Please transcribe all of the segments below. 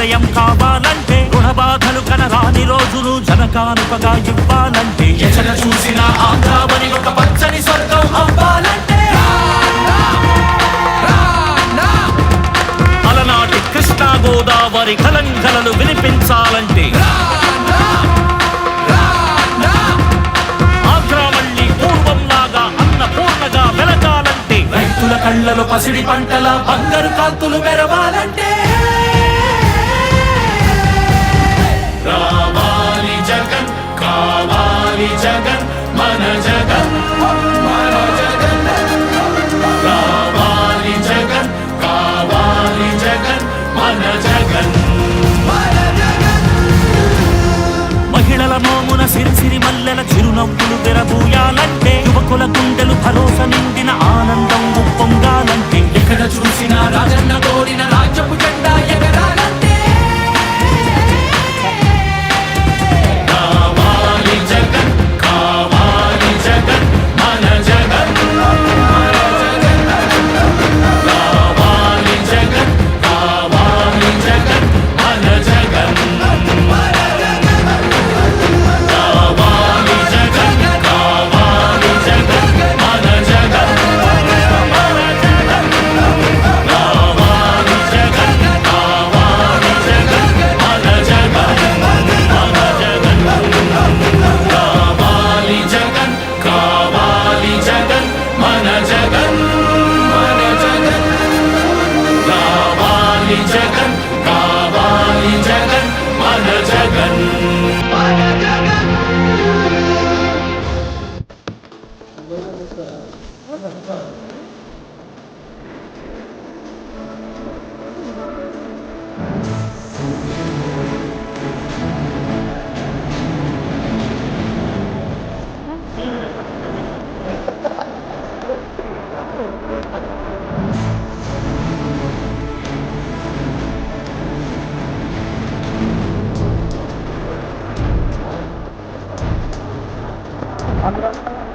నిలయం కావాలంటే రుణ బాధలు కనరాని రోజులు జనకానుపగా ఇవ్వాలంటే ఎచట చూసిన ఆంధ్రావని ఒక పచ్చని స్వర్గం అవ్వాలంటే. అలనాటి కృష్ణా గోదావరి కలంకలను వినిపించాలంటే. అన్నపూర్ణగా రైతుల కళ్ళలో పసిడి పంటల బంగారు కాంతులు మెరవాలంటే. జగన్ మన జగన్ మన జగన్. రావాలి జగన్ కావాలి జగన్ మన జగన్. మహిళల మోమున సిరిసిరి మల్లెల చిరునవ్వులు తెరబూయాలంటే యువకుల గుండెలు భరోసా నిండిన ఆనందం ఉప్పొంగాలంటే. ఎక్కడ చూసినా రాజన్న Andere?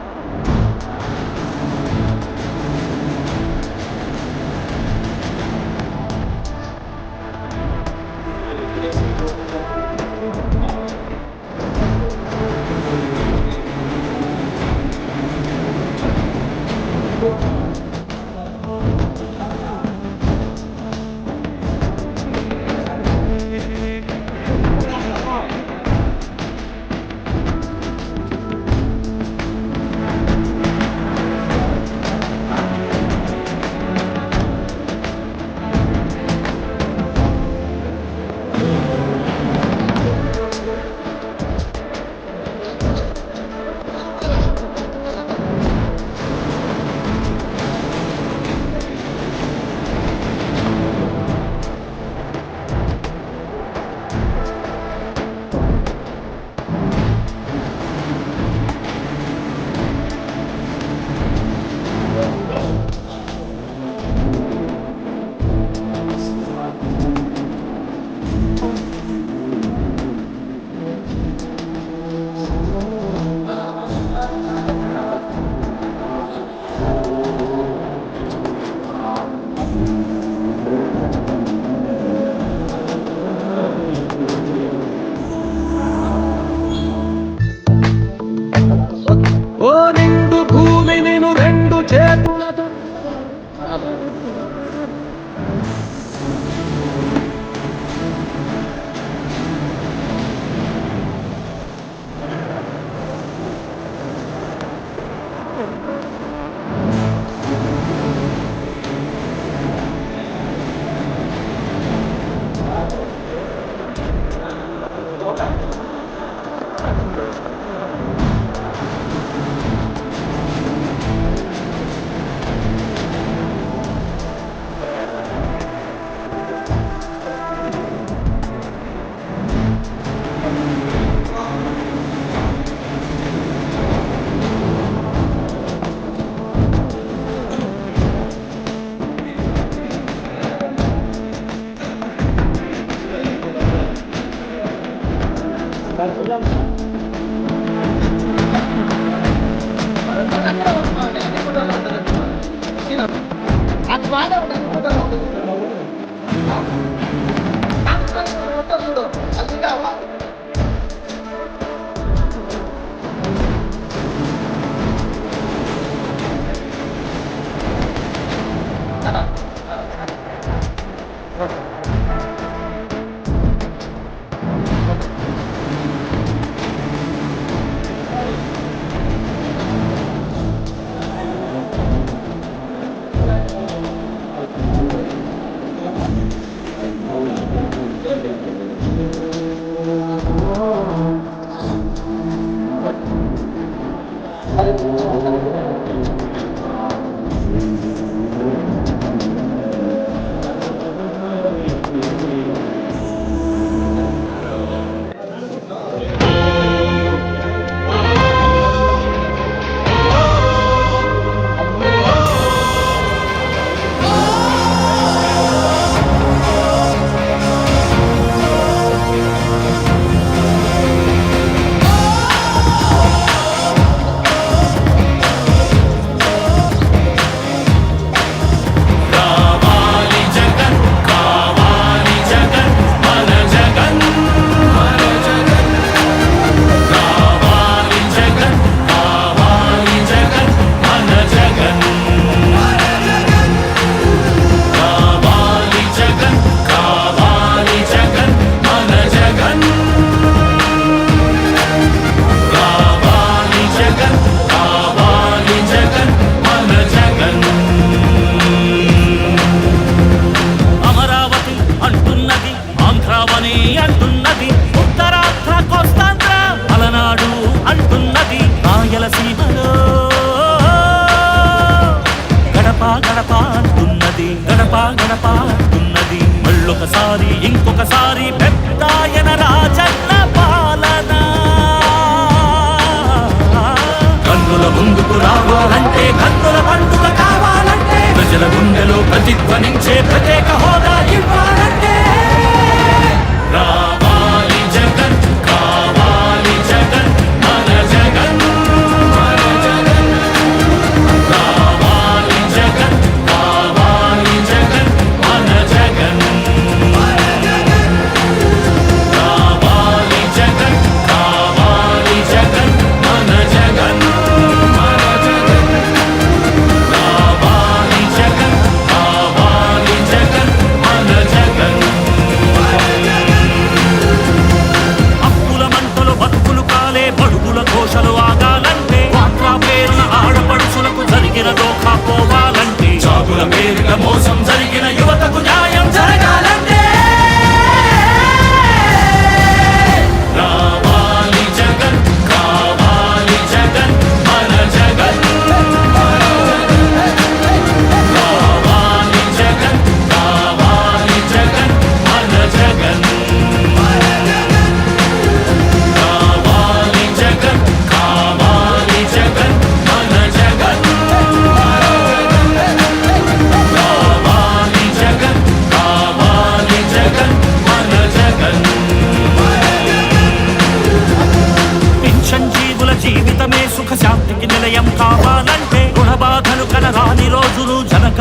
ప్రతిధ్వనించే ప్రత్యేక హోదా ఇవ్వాలి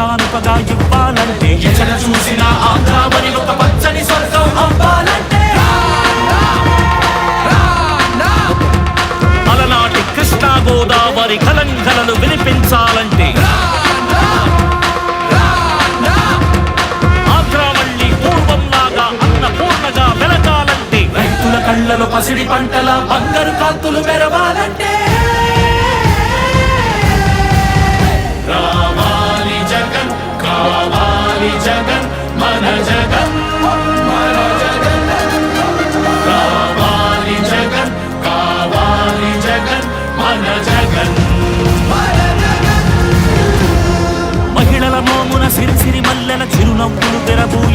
కానుకగా ఇవ్వాలంటే ఎక్కడ చూసినా ఆంధ్రావని ఒక పచ్చని స్వర్గం అవ్వాలంటే అలనాటి కృష్ణా గోదావరి కలంకలను వినిపించాలంటే. రైతుల పసిడి పంటల బంగారు కాంతులు మెరవాలంటే. తెర చిరునవ్వులు తెరబోయి